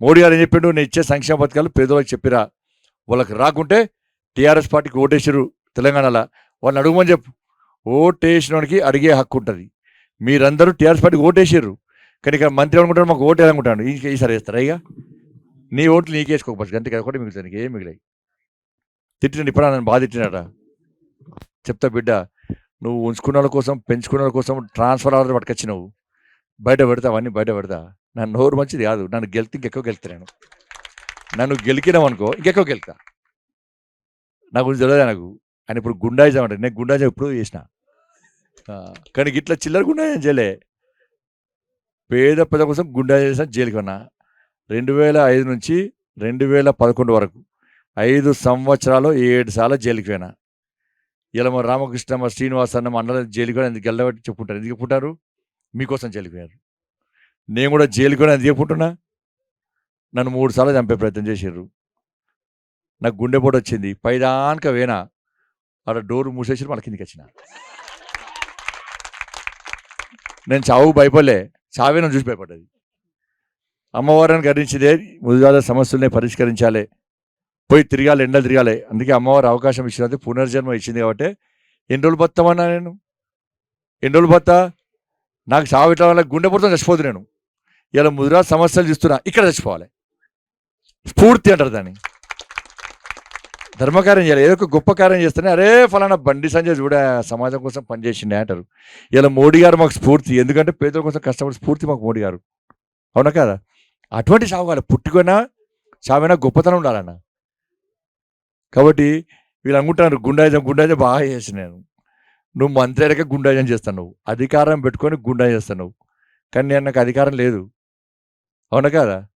మోడీ గారు ఏం చెప్పిండు? నేను ఇచ్చే సంక్షేమ పథకాలు పేదలకు చెప్పిరా. వాళ్ళకి రాకుంటే టీఆర్ఎస్ పార్టీకి ఓటేసారు తెలంగాణలో. వాళ్ళని అడుగుమని చెప్పు. ఓటేసినోడికి అడిగే హక్కు ఉంటుంది. మీరందరూ టీఆర్ఎస్ పార్టీకి ఓటేసారు కానీ ఇక్కడ మంత్రి అనుకుంటారు మాకు ఓటు అనుకుంటాడు ఈ ఈసారి వేస్తారా ఇక? నీ ఓట్లు నీకేసుకోకపోవచ్చు అంతే కదా ఒకటి మిగులుతుంది నీకు. ఏం మిగిలాయి? తిట్టిన ఇప్పుడు నన్ను బాగా తిట్టినాడ? చెప్తా బిడ్డ నువ్వు ఉంచుకున్న వాళ్ళ కోసం పెంచుకున్న వాళ్ళ కోసం ట్రాన్స్ఫర్ ఆర్డర్ పట్టుకొచ్చినావు. బయట పెడతా అవన్నీ బయట పెడతా. నా నోరు మంచిది కాదు. నన్ను గెలితే ఇంకెక్కువ గెలుతా నేను. నన్ను గెలికినాం అనుకో ఇంకెక్కువ గెలుతా నా గురించి తెలియదు నాకు. అని ఇప్పుడు గుండాయిజం అంటే నేను గుండాయిజం ఎప్పుడు చేసిన. కానీ ఇట్లా చిల్లర గుండాయిజం చేయలే. పేద ప్రజల కోసం గుండాయిజం చేసిన జైలుకి ఉన్నా రెండు వేల ఐదు నుంచి రెండు వేల పదకొండు వరకు ఐదు సంవత్సరాలు ఏడు సార్లు జైలుకి పోయినా. ఇలా మా రామకృష్ణ మా అన్న మా అన్నల జైలుకి పోయినా. ఎందుకు చెప్పుకుంటారు? ఎందుకు చెప్పుకుంటారు? మీకోసం జైలుకి పోయారు. నేను కూడా జైలుకి పోయినా చెప్పుకుంటున్నా? నన్ను మూడు సార్లు చంపే ప్రయత్నం చేసారు నాకు గుండెపోటు వచ్చింది. పైదానిక వేనా అక్కడ డోర్ మూసేసి మళ్ళీ కిందికి వచ్చిన. నేను చావు భయపడలే. చావే నన్ను చూసి భయపడ్డది. అమ్మవారిని గర్ణించిదే ముదిగాల సమస్యల్ని పరిష్కరించాలి. పోయి తిరగాలి ఎండలు తిరగాలి. అందుకే అమ్మవారు అవకాశం ఇచ్చినది పునర్జన్మ ఇచ్చింది కాబట్టి ఎన్ని రోజులు బతామన్నా నేను? ఎన్ని రోజులు బతా నాకు చావు ఇట్లా వల్ల గుండె చచ్చిపోదు నేను. ఇలా ముదిరా సమస్యలు చూస్తున్నా ఇక్కడ చచ్చిపోవాలి. స్ఫూర్తి అంటారు దాన్ని. ధర్మకార్యం చేయాలి. ఏదో ఒక గొప్ప కార్యం చేస్తేనే అరే ఫలానా బండి సంజయ్ చూడ సమాజం కోసం పనిచేసిండే అంటారు. ఇలా మోడీ గారు మాకు స్ఫూర్తి ఎందుకంటే పేదల కోసం కష్టపడి స్ఫూర్తి మాకు మోడీ గారు. అవునా కదా? అటువంటి చావు కాదు పుట్టుకున్నా చావైనా గొప్పతనం ఉండాలన్న. కాబట్టి వీళ్ళు అనుకుంటున్నారు గుండాయిజం గుండాయిజం బాగా చేసి నేను. నువ్వు మంత్రి అయ్యాక గుండాయిజం చేస్తాను నువ్వు. అధికారం పెట్టుకొని గుండాయిజం చేస్తాను నువ్వు. కానీ నేను నాకు అధికారం లేదు. అవునా కదా?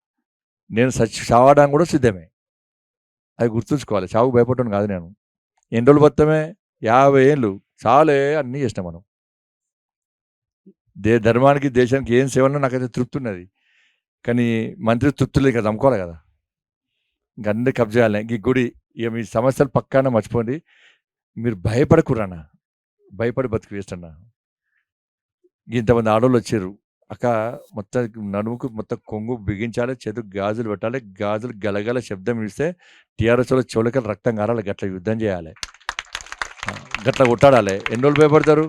నేను సచ్ చావడానికి కూడా సిద్ధమే. అది గుర్తుంచుకోవాలి. చావు భయపడటం కాదు నేను. ఎన్ని రోజులు బతమే యాభై ఏళ్ళు. చాలే అన్నీ చేసినాం మనం. దే ధర్మానికి దేశానికి ఏం సేవలో నాకైతే తృప్తి ఉన్నది. కానీ మంత్రి తృప్తి లేదు కదా అమ్ముకోవాలి కదా. ఇంక అన్ని చేయాలి ఈ గుడి ఇక మీ సమస్యలు పక్కాన మర్చిపోండి. మీరు భయపడకురానా భయపడి బతికి వేస్తున్నా ఇంతమంది ఆడవాళ్ళు వచ్చారు. అక్క మొత్తం నడుముకు మొత్తం కొంగు బిగించాలి చేతుకు గాజులు పెట్టాలి గాజులు గలగల శబ్దం ఇస్తే టీఆర్ఎస్ చెవులకి రక్తం కారాలి గట్ల యుద్ధం చేయాలి. గట్ల కొట్టాడాలి. ఎన్ని రోజులు భయపడతారు?